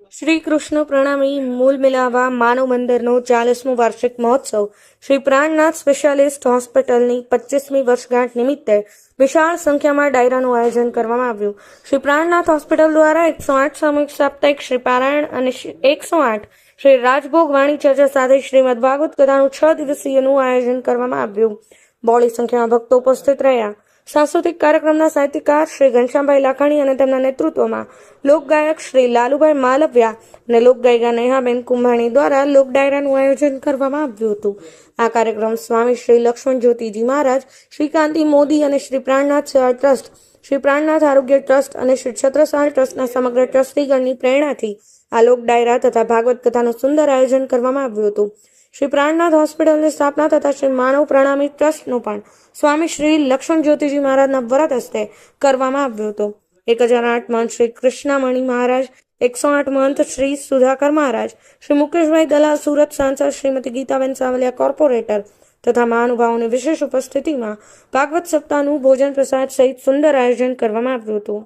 શ્રી કૃષ્ણ પ્રણામી મૂલ મિલાવા માનવ મંદિરનો ચાલીસમો વાર્ષિક મહોત્સવ. શ્રી પ્રાણનાથ સ્પેશિયાલિસ્ટ હોસ્પિટલની પચીસમી વર્ષગાંઠ નિમિત્તે વિશાળ સંખ્યામાં ડાયરાનું આયોજન કરવામાં આવ્યું. શ્રી પ્રાણનાથ હોસ્પિટલ દ્વારા એકસો આઠ સામૂહિક સાપ્તાહિક શ્રી પારાયણ અને એકસો આઠ શ્રી રાજભોગ વાણી ચર્ચા સાથે શ્રીમદ ભાગવત કથાનું છ દિવસીયનું આયોજન કરવામાં આવ્યું. બોળી સંખ્યામાં ભક્તો ઉપસ્થિત રહ્યા. સાંસ્કૃતિક કાર્યક્રમના સાહિત્યકાર શ્રી ઘનશ્યામભાઈ લાખાણી અને તેમના નેતૃત્વમાં લોકગાયક શ્રી લાલુભાઈ માલવ્યા અને લોકગાયિકા નેહાબેન કુંભાણી દ્વારા લોક ડાયરાનું આયોજન કરવામાં આવ્યું હતું. આ કાર્યક્રમ સ્વામી શ્રી લક્ષ્મણ જ્યોતિજી મહારાજ, શ્રી કાંતિ મોદી અને શ્રી પ્રાણનાથ સેવા ટ્રસ્ટ, શ્રી પ્રાણનાથ આરોગ્ય ટ્રસ્ટ અને શ્રી છત્રસાલ ટ્રસ્ટના સમગ્ર ટ્રસ્ટીગણની પ્રેરણાથી આ લોક ડાયરા તથા ભાગવત કથાનું સુંદર આયોજન કરવામાં આવ્યું હતું. શ્રી પ્રાણનાથ હોસ્પિટલની સ્થાપના તથા શ્રી માનવ પ્રણામી ટ્રસ્ટનું પણ સ્વામી શ્રી લક્ષ્મણ જ્યોતિજી મહારાજના વ્રત હસ્તે કરવામાં આવ્યું હતું. એક હજાર આઠ મહંત શ્રી કૃષ્ણામણી મહારાજ, એકસો આઠ મહંત શ્રી સુધાકર મહારાજ, શ્રી મુકેશભાઈ દલાલ સુરત સાંસદ શ્રીમતી ગીતાબેન સાવલિયા કોર્પોરેટર તથા મહાનુભાવોની વિશેષ ઉપસ્થિતિમાં ભાગવત સપ્તાહનું ભોજન પ્રસાદ સહિત સુંદર આયોજન કરવામાં આવ્યું હતું.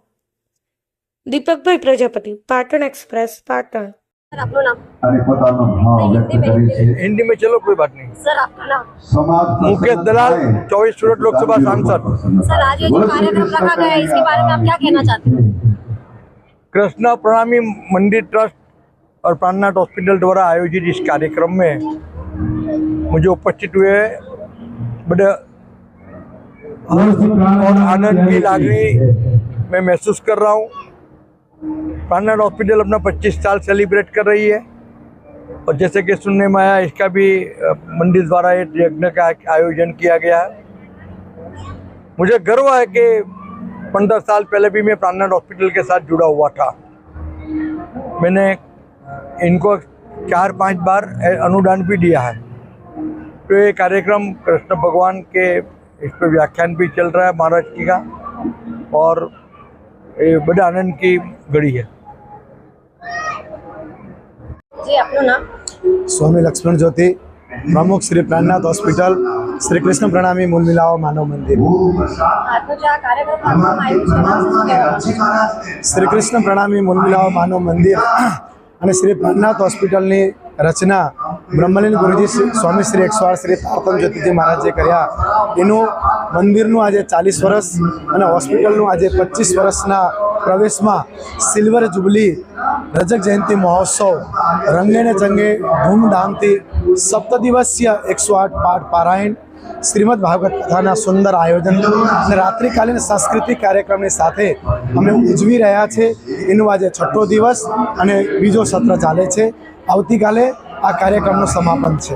દીપકભાઈ પ્રજાપતિ, પાટણ એક્સપ્રેસ, પાટણ. हिंदी में चलो कोई बात नहीं। सर आपका नाम मुकेश दलाल चौबीस सूरत लोकसभा सांसद। सर आज ये जो कार्यक्रम रखा गया है इसके बारे में आप क्या कहना चाहते हैं? कृष्णा प्रणामी मंदिर ट्रस्ट और प्राणनाथ हॉस्पिटल द्वारा आयोजित इस कार्यक्रम में मुझे उपस्थित हुए बड़े और आनंद की लागनी मैं महसूस कर रहा हूँ। प्राणनाथ हॉस्पिटल अपना 25 साल सेलिब्रेट कर रही है। और जैसे कि सुनने में आया, इसका भी मंदिर द्वारा एक यज्ञ का आयोजन किया गया है। मुझे गर्व है कि पंद्रह साल पहले भी मैं प्राणनाथ हॉस्पिटल के साथ जुड़ा हुआ था। मैंने इनको चार पाँच बार अनुदान भी दिया है। तो ये कार्यक्रम कृष्ण भगवान के इस पर व्याख्यान भी चल रहा है महाराज जी का। और એ બધા આનંદ કી घड़ी है સ્વામી લક્ષ્મણ જ્યોતિ પ્રમુખ શ્રી પ્રાણનાથ હોસ્પિટલ શ્રી કૃષ્ણ પ્રણામી મૂલ મિલાવો માનવ મંદિર. શ્રી કૃષ્ણ પ્રણામી મૂલ મિલાવો માનવ મંદિર અને શ્રી પ્રાણનાથ હોસ્પિટલની રચના બ્રહ્મલીન ગુરુજી સ્વામી શ્રી એકસો શ્રી તારતમ જ્યોતિજી મહારાજે કર્યા. એનું મંદિરનું આજે ચાલીસ વર્ષ અને હોસ્પિટલનું આજે પચીસ વર્ષના પ્રવેશમાં સિલ્વર જુબલી, રજક જયંતિ મહોત્સવ, રંગે ને ચંગે ધૂમધામથી સપ્ત દિવસીય એકસો આઠ પાઠ પારાયણ, શ્રીમદ ભાગવત કથાના સુંદર આયોજન અને રાત્રિકાલીન સાંસ્કૃતિક કાર્યક્રમની સાથે અમે ઉજવી રહ્યા છે. એનું આજે છઠ્ઠો દિવસ અને બીજો સત્ર ચાલે છે. આવતીકાલે આ કાર્યક્રમનું સમાપન છે.